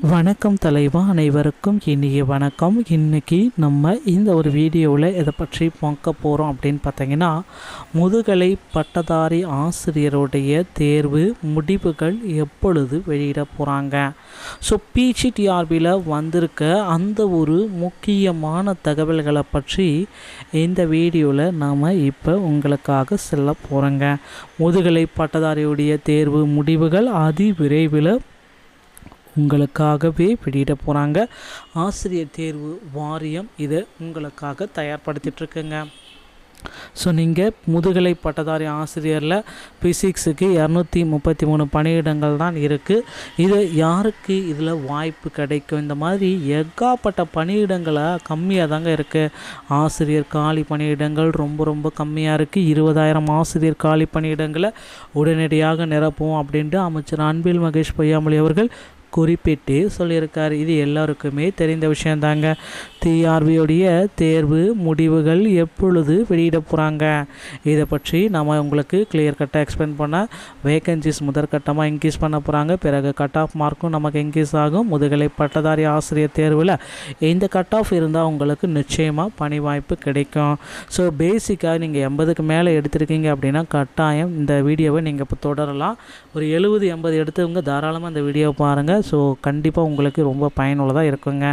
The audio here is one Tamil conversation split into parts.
வணக்கம் தலைவா அனைவருக்கும் இனிய வணக்கம். இன்னைக்கு நம்ம இந்த ஒரு வீடியோவில் இதை பற்றி பார்க்க போகிறோம் அப்படின்னு பார்த்தீங்கன்னா முதுகலை பட்டதாரி ஆசிரியருடைய தேர்வு முடிவுகள் எப்பொழுது வெளியிட போகிறாங்க ஸோ பிஜிடிஆர்பியில் வந்திருக்க அந்த ஒரு முக்கியமான தகவல்களை பற்றி இந்த வீடியோவில் நாம் இப்போ உங்களுக்காக செல்ல போகிறோங்க முதுகலை பட்டதாரியுடைய தேர்வு முடிவுகள் அதி விரைவில் உங்களுக்காகவே வெளியிட போகிறாங்க ஆசிரியர் தேர்வு வாரியம் இதை உங்களுக்காக தயார்படுத்திகிட்ருக்குங்க ஸோ நீங்கள் முதுகலை பட்டதாரி ஆசிரியரில் ஃபிசிக்ஸுக்கு இரநூத்தி முப்பத்தி மூணு பணியிடங்கள் தான் இருக்குது இது யாருக்கு இதில் வாய்ப்பு கிடைக்கும்? இந்த மாதிரி எக்காப்பட்ட பணியிடங்களை கம்மியாக தாங்க இருக்குது ஆசிரியர் காலி பணியிடங்கள் ரொம்ப ரொம்ப கம்மியாக இருக்குது இருபதாயிரம் ஆசிரியர் காலி பணியிடங்களை உடனடியாக நிரப்புவோம் அப்படின்ட்டு அமைச்சர் அன்பில் மகேஷ் பொய்யாமொழி அவர்கள் குறிப்பிட்டு சொல்லியிருக்கார். இது எல்லாருக்குமே தெரிந்த விஷயந்தாங்க. டிஆர்பியோடைய தேர்வு முடிவுகள் எப்பொழுது வெளியிட போகிறாங்க இதை பற்றி நம்ம உங்களுக்கு கிளியர் கட்டாக எக்ஸ்பிளைன் பண்ண வேகன்சிஸ் முதற்கட்டமாக இன்க்ரீஸ் பண்ண போகிறாங்க பிறகு கட் ஆஃப் மார்க்கும் நமக்கு இன்க்ரீஸ் ஆகும். முதுகலை பட்டதாரி ஆசிரியர் தேர்வில் இந்த கட் ஆஃப் இருந்தால் உங்களுக்கு நிச்சயமாக பணி வாய்ப்பு கிடைக்கும். ஸோ பேசிக்காக நீங்கள் எண்பதுக்கு மேலே எடுத்திருக்கீங்க அப்படின்னா கட்டாயம் இந்த வீடியோவை நீங்கள் இப்போ தொடரலாம். ஒரு எழுபது எண்பது எடுத்தவங்க தாராளமாக அந்த வீடியோ பாருங்கள் ஸோ கண்டிப்பாக உங்களுக்கு ரொம்ப பயனுள்ளதாக இருக்குங்க.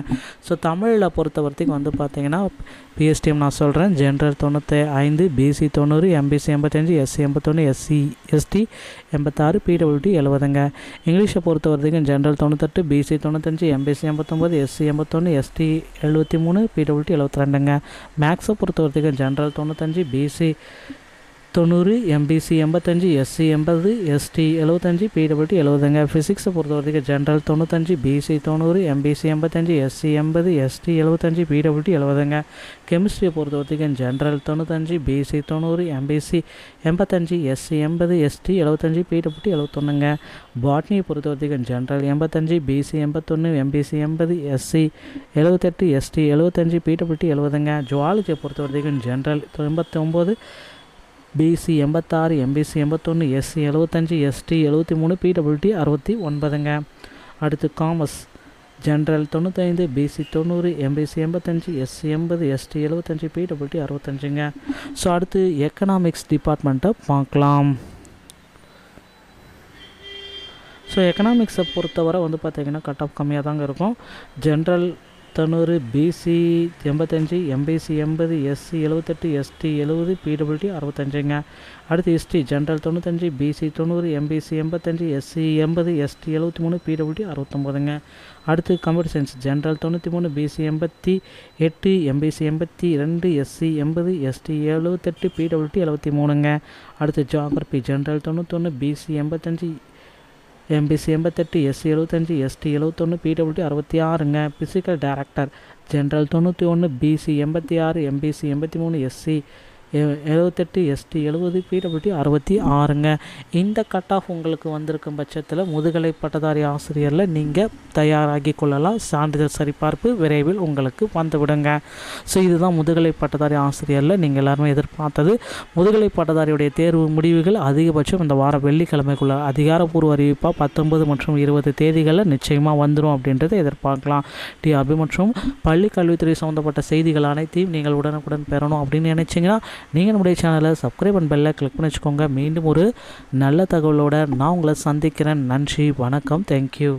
ஸோ தமிழில் பொறுத்த வரைக்கும் வந்து பார்த்தீங்கன்னா பிஎஸ்டிஎம் நான் சொல்கிறேன் ஜென்ரல் தொண்ணூற்றி ஐந்து பிசி தொண்ணூறு எம்பிசி எண்பத்தஞ்சு எஸ்சி எண்பத்தொன்று எஸ்சி எஸ்டி எண்பத்தாறு பிடபிள்யூடி எழுபதுங்க. இங்கிலீஷை பொறுத்த வரைக்கும் ஜென்ரல் தொண்ணூத்தெட்டு பிசி தொண்ணூத்தஞ்சு எம்பிசி எண்பத்தொம்பது எஸ்சி எண்பத்தொன்று எஸ்டி எழுபத்தி மூணு பிடபிள்யூடி எழுபத்தி ரெண்டுங்க. மேக்ஸை பொறுத்த வரைக்கும் ஜென்ரல் தொண்ணூத்தஞ்சு பிசி தொண்ணூறு எம்பிசி எண்பத்தஞ்சு எஸ்சி எண்பது எஸ்டி எழுபத்தஞ்சி பிடபிள்யூடி எழுபதுங்க ஃபிசிக்ஸை பொறுத்த வரைக்கும் ஜென்ரல் தொண்ணூத்தஞ்சு பிசி தொண்ணூறு எம்பிசி எண்பத்தஞ்சு எஸ்சி எண்பது எஸ்டி எழுபத்தஞ்சி பிடபிள்யூடி எழுபதுங்க கெமிஸ்ட்ரியை பொறுத்த வரைக்கும் ஜென்ரல் தொண்ணூத்தஞ்சு பிசி தொண்ணூறு எம்பிசி எண்பத்தஞ்சு எஸ்சி எண்பது எஸ்டி எழுபத்தஞ்சு பிடபிள்யூடி எழுபத்தொன்னுங்க பாட்னியை பொறுத்த வரைக்கும் ஜென்ரல் எண்பத்தஞ்சு பிசி எண்பத்தொன்று எம்பிசி எண்பது எஸ்சி எழுபத்தெட்டு எஸ்டி எழுபத்தஞ்சி பிடபிள்யூடி எழுபதுங்க ஜுவாலஜியை பொறுத்த வரைக்கும் ஜென்ரல் எண்பத்தி ஒம்பது பிசி எண்பத்தாறு எம்பிசி எண்பத்தொன்று எஸ்சி எழுபத்தஞ்சி எஸ்டி எழுபத்தி மூணு பிடபிள்யூடி அறுபத்தி ஒன்பதுங்க அடுத்து காமர்ஸ் ஜென்ரல் தொண்ணூத்தைந்து பிசி தொண்ணூறு எம்பிசி எண்பத்தஞ்சு எஸ்சி எண்பது எஸ்டி எழுபத்தஞ்சி பிடபிள்யூடி அறுபத்தஞ்சுங்க ஸோ அடுத்து எக்கனாமிக்ஸ் டிபார்ட்மெண்ட்டை பார்க்கலாம். ஸோ எக்கனாமிக்ஸை பொறுத்தவரை வந்து பார்த்திங்கன்னா கட் ஆஃப் கம்மியாக தாங்க இருக்கும். ஜென்ரல் தொண்ணூறு பிசி எண்பத்தஞ்சு எம்பிசி எண்பது எஸ்சி எழுபத்தெட்டு எஸ்டி எழுபது பிடபிள்யூடி அறுபத்தஞ்சுங்க. அடுத்து எஸ்டி ஜென்ரல் தொண்ணூத்தஞ்சு பிசி தொண்ணூறு எம்பிசி எண்பத்தஞ்சு எஸ்சி எண்பது எஸ்டி எழுபத்தி மூணு பிடபிள்யூடி அறுபத்தொம்போதுங்க. அடுத்து கம்ப்யூட்டர் சயின்ஸ் ஜென்ரல் தொண்ணூற்றி மூணு பிசி எண்பத்தி எட்டு எம்பிசி எண்பத்தி ரெண்டு எஸ்சி எண்பது எஸ்டி எழுபத்தெட்டு பிடபிள்யூடி எழுபத்தி மூணுங்க. அடுத்து ஜியாகிரபி ஜென்ரல் தொண்ணூத்தொன்று பிசி எண்பத்தஞ்சு எம்பிசி எண்பத்தெட்டு எஸ்சி எழுபத்தஞ்சி எஸ்டி எழுபத்தொன்று பிடபிள்யூடி அறுபத்தி ஆறுங்க ஃபிசிக்கல் டேரக்டர் ஜென்ரல் தொண்ணூற்றி ஒன்று பிசி எண்பத்தி ஆறு எம்பிசி எண்பத்தி மூணு எஸ்சி எழுபத்தெட்டு எஸ்டி எழுபது பிடபிள்யூடி அறுபத்தி ஆறுங்க. இந்த கட் ஆஃப் உங்களுக்கு வந்திருக்கும் பட்சத்தில் முதுகலை பட்டதாரி ஆசிரியரில் நீங்கள் தயாராகி கொள்ளலாம். சான்றிதழ் சரிபார்ப்பு விரைவில் உங்களுக்கு வந்துவிடுங்க. ஸோ இதுதான் முதுகலை பட்டதாரி ஆசிரியரில் நீங்கள் எல்லாருமே எதிர்பார்த்தது. முதுகலை பட்டதாரியுடைய தேர்வு முடிவுகள் அதிகபட்சம் இந்த வாரம் வெள்ளிக்கிழமைக்குள்ள அதிகாரப்பூர்வ அறிவிப்பாக பத்தொன்பது மற்றும் இருபது தேதிகளில் நிச்சயமாக வந்துடும் அப்படின்றத எதிர்பார்க்கலாம். டிஆர்பி மற்றும் பள்ளி கல்வித்துறை சம்மந்தப்பட்ட செய்திகள் அனைத்தையும் நீங்கள் உடனுக்குடன் பெறணும் அப்படின்னு நினச்சிங்கன்னா நீங்கள் நம்முடைய சேனலை சப்ஸ்கிரைப் அண்ட் பெல்லை கிளிக் பண்ணி வச்சுக்கோங்க. மீண்டும் ஒரு நல்ல தகவலோடு நான் உங்களை சந்திக்கிறேன். நன்றி வணக்கம். தேங்க்யூ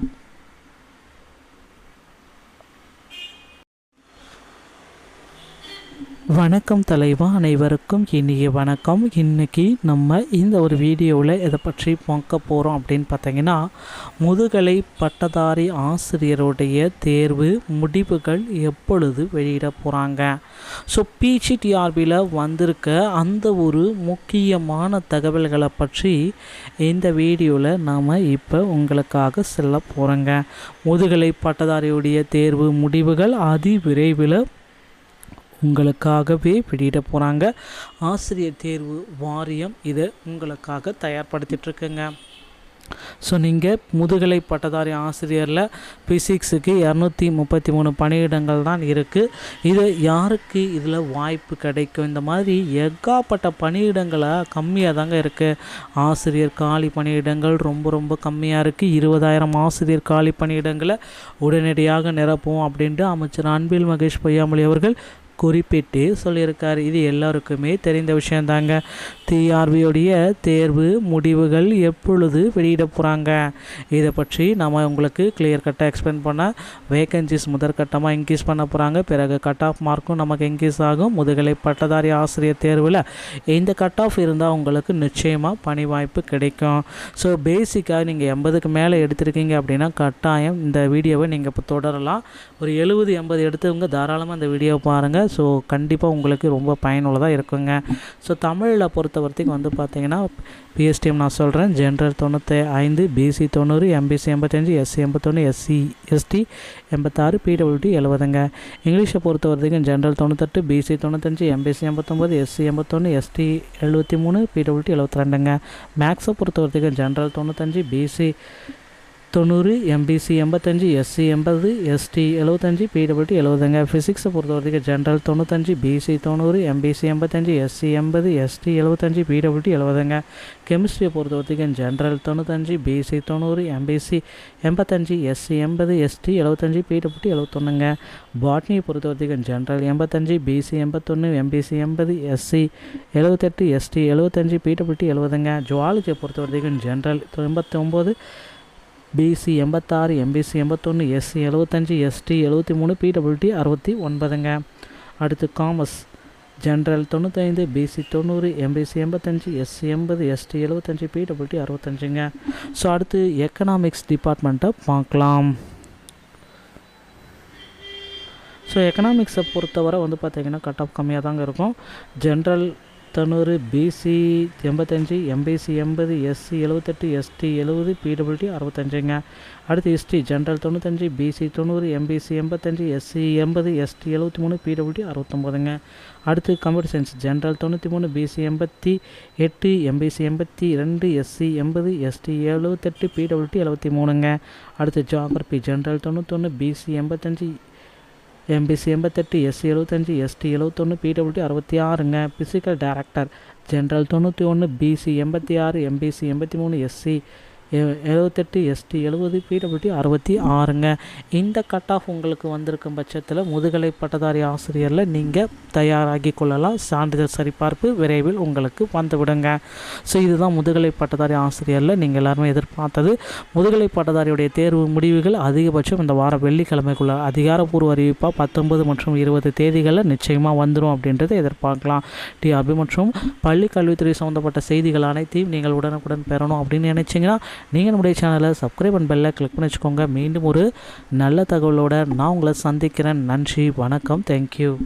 வணக்கம் தலைவா அனைவருக்கும் இன்றைய வணக்கம். இன்றைக்கி நம்ம இந்த ஒரு வீடியோவில் இதை பற்றி பார்க்க போகிறோம் அப்படின்னு பார்த்தீங்கன்னா முதுகலை பட்டதாரி ஆசிரியருடைய தேர்வு முடிவுகள் எப்பொழுது வெளியிட போகிறாங்க ஸோ பிஜிடிஆர்பியில் வந்திருக்க அந்த ஒரு முக்கியமான தகவல்களை பற்றி இந்த வீடியோவில் நாம் இப்போ உங்களுக்காக செல்ல போகிறோங்க முதுகலை பட்டதாரியுடைய தேர்வு முடிவுகள் அதி விரைவில் உங்களுக்காகவே வெளியிட போகிறாங்க ஆசிரியர் தேர்வு வாரியம் இதை உங்களுக்காக தயார்படுத்திகிட்ருக்குங்க ஸோ நீங்கள் முதுகலை பட்டதாரி ஆசிரியரில் ஃபிசிக்ஸுக்கு இரநூத்தி முப்பத்தி மூணு பணியிடங்கள் தான் இருக்குது இது யாருக்கு இதில் வாய்ப்பு கிடைக்கும்? இந்த மாதிரி எக்காப்பட்ட பணியிடங்களை கம்மியாக தாங்க இருக்குது ஆசிரியர் காலி பணியிடங்கள் ரொம்ப ரொம்ப கம்மியாக இருக்குது இருபதாயிரம் ஆசிரியர் காலி பணியிடங்களை உடனடியாக நிரப்புவோம் அப்படின்ட்டு அமைச்சர் அன்பில் மகேஷ் பொய்யாமொழி அவர்கள் குறிப்பிட்டு சொல்லியிருக்கார். இது எல்லாருக்குமே தெரிந்த விஷயந்தாங்க. டிஆர்பியோடைய தேர்வு முடிவுகள் எப்பொழுது வெளியிட போகிறாங்க இதை பற்றி நம்ம உங்களுக்கு கிளியர் கட்டாக எக்ஸ்பிளைன் பண்ண வேகன்சிஸ் முதற்கட்டமாக இன்க்ரீஸ் பண்ண போகிறாங்க பிறகு கட் ஆஃப் மார்க்கும் நமக்கு இன்க்ரீஸ் ஆகும். முதுகலை பட்டதாரி ஆசிரியர் தேர்வில் இந்த கட் ஆஃப் இருந்தால் உங்களுக்கு நிச்சயமாக பணி வாய்ப்பு கிடைக்கும் ஸோ பேசிக்காக நீங்கள் எண்பதுக்கு மேலே எடுத்திருக்கீங்க அப்படின்னா கட்டாயம் இந்த வீடியோவை நீங்கள் இப்போ தொடரலாம். ஒரு எழுபது எண்பது எடுத்தவங்க தாராளமாக இந்த வீடியோவை பாருங்கள் ஸோ கண்டிப்பாக உங்களுக்கு ரொம்ப பயனுள்ளதாக இருக்குங்க. ஸோ தமிழில் பொறுத்த வரைக்கும் வந்து பார்த்தீங்கன்னா பிஎஸ்டிஎம் நான் சொல்கிறேன் ஜென்ரல் தொண்ணூற்றி ஐந்து பிசி தொண்ணூறு எம்பிசி எண்பத்தஞ்சு எஸ்சி எண்பத்தொன்று எஸ்சி எஸ்டி எண்பத்தாறு பிடபிள்யூடி எழுபதுங்க இங்கிலீஷை பொறுத்த வரைக்கும் ஜென்ரல் தொண்ணூத்தெட்டு பிசி தொண்ணூத்தஞ்சு எம்பிசி எண்பத்தொம்பது எஸ்சி எண்பத்தொன்று எஸ்டி எழுபத்தி மூணு பிடபிள்யூடி எழுபத்தி ரெண்டுங்க. மேக்ஸை பொறுத்த வரைக்கும் ஜென்ரல் தொண்ணூத்தஞ்சு பிசி தொண்ணூறு எம்பிசி எண்பத்தஞ்சு எஸ்சி எண்பது எஸ்டி எழுபத்தஞ்சி பிடபிள்யூடி எழுபதுங்க ஃபிசிக்ஸை பொறுத்த வரைக்கும் ஜென்ரல் தொண்ணூத்தஞ்சு பிசி தொண்ணூறு எம்பிசி எண்பத்தஞ்சு எஸ்சி எண்பது எஸ்டி எழுபத்தஞ்சி பிடபிள்யூடி எழுபதுங்க கெமிஸ்ட்ரியை பொறுத்த வரைக்கும் ஜென்ரல் தொண்ணூத்தஞ்சு பிசி தொண்ணூறு எம்பிசி எண்பத்தஞ்சு எஸ்சி எண்பது எஸ்டி எழுபத்தஞ்சி பிடபிள்யூடி எழுபத்தொன்னுங்க பாட்னியை பொறுத்த வரைக்கும் ஜென்ரல் எண்பத்தஞ்சு பிசி எண்பத்தொன்று எம்பிசி எண்பது எஸ்சி எழுபத்தெட்டு எஸ்டி எழுபத்தஞ்சி பிடபிள்யூடி எழுபதுங்க ஜுவாலஜியை பொறுத்த வரைக்கும் ஜென்ரல் எண்பத்தி ஒம்பது பிசி எண்பத்தாறு எம்பிசி எண்பத்தொன்று எஸ்சி எழுபத்தஞ்சி எஸ்டி எழுபத்தி மூணு பிடபிள்யூடி அறுபத்தி ஒன்பதுங்க அடுத்து காமர்ஸ் ஜென்ரல் தொண்ணூத்தைந்து பிசி தொண்ணூறு எம்பிசி எண்பத்தஞ்சு எஸ்சி எண்பது எஸ்டி எழுபத்தஞ்சி பிடபிள்யூடி அறுபத்தஞ்சுங்க ஸோ அடுத்து எக்கனாமிக்ஸ் டிபார்ட்மெண்ட்டை பார்க்கலாம். ஸோ எக்கனாமிக்ஸை பொறுத்தவரை வந்து பார்த்திங்கன்னா கட் ஆஃப் கம்மியாக தாங்க இருக்கும். ஜென்ரல் தொண்ணூறு பிசி எண்பத்தஞ்சு எம்பிசி எண்பது எஸ்சி எழுபத்தெட்டு எஸ்டி எழுபது பிடபிள்யூடி அறுபத்தஞ்சுங்க. அடுத்து எஸ்டி ஜென்ரல் தொண்ணூத்தஞ்சு பிசி தொண்ணூறு எம்பிசி எண்பத்தஞ்சு எஸ்சி எண்பது எஸ்டி எழுபத்தி மூணு பிடபிள்யூடி அறுபத்தொம்போதுங்க. அடுத்து கம்ப்யூட்டர் சயின்ஸ் ஜென்ரல் தொண்ணூற்றி மூணு பிசி எண்பத்தி எட்டு எம்பிசி எண்பத்தி ரெண்டு எஸ்சி எண்பது எஸ்டி எழுபத்தெட்டு பிடபிள்யூடி எழுபத்தி மூணுங்க அடுத்து ஜாகிரபி ஜென்ரல் தொண்ணூத்தொன்று பிசி எண்பத்தஞ்சு எம்பிசி எண்பத்தெட்டு எஸ்சி எழுபத்தஞ்சி எஸ்டி எழுபத்தொன்று பிடபிள்யூடி அறுபத்தி ஆறுங்க. ஃபிசிக்கல் டேரக்டர் ஜென்ரல் தொண்ணூற்றி ஒன்று பிசி எண்பத்தி ஆறு எம்பிசி எண்பத்தி மூணு எஸ்சி எழுபத்தெட்டு எஸ்டி எழுபது பிடபிள்யூடி அறுபத்தி ஆறுங்க. இந்த கட் ஆஃப் உங்களுக்கு வந்திருக்கும் பட்சத்தில் முதுகலை பட்டதாரி ஆசிரியரில் நீங்கள் தயாராகி கொள்ளலாம். சான்றிதழ் சரிபார்ப்பு விரைவில் உங்களுக்கு வந்துவிடுங்க. ஸோ இதுதான் முதுகலை பட்டதாரி ஆசிரியரில் நீங்கள் எல்லாருமே எதிர்பார்த்தது. முதுகலை பட்டதாரியுடைய தேர்வு முடிவுகள் அதிகபட்சம் இந்த வாரம் வெள்ளிக்கிழமைக்குள்ள அதிகாரப்பூர்வ அறிவிப்பாக பத்தொன்பது மற்றும் இருபது தேதிகளில் நிச்சயமாக வந்துடும் அப்படின்றத எதிர்பார்க்கலாம். டிஆர்பி மற்றும் பள்ளி கல்வித்துறை சம்மந்தப்பட்ட செய்திகள் அனைத்தையும் நீங்கள் உடனுக்குடன் பெறணும் அப்படின்னு நினச்சிங்கன்னா நீங்கள் நம்முடைய சேனலை சப்ஸ்கிரைப் அண்ட் பெல்லை கிளிக் பண்ணி வச்சுக்கோங்க. மீண்டும் ஒரு நல்ல தகவலோடு நான் உங்களை சந்திக்கிறேன். நன்றி வணக்கம். தேங்க்யூ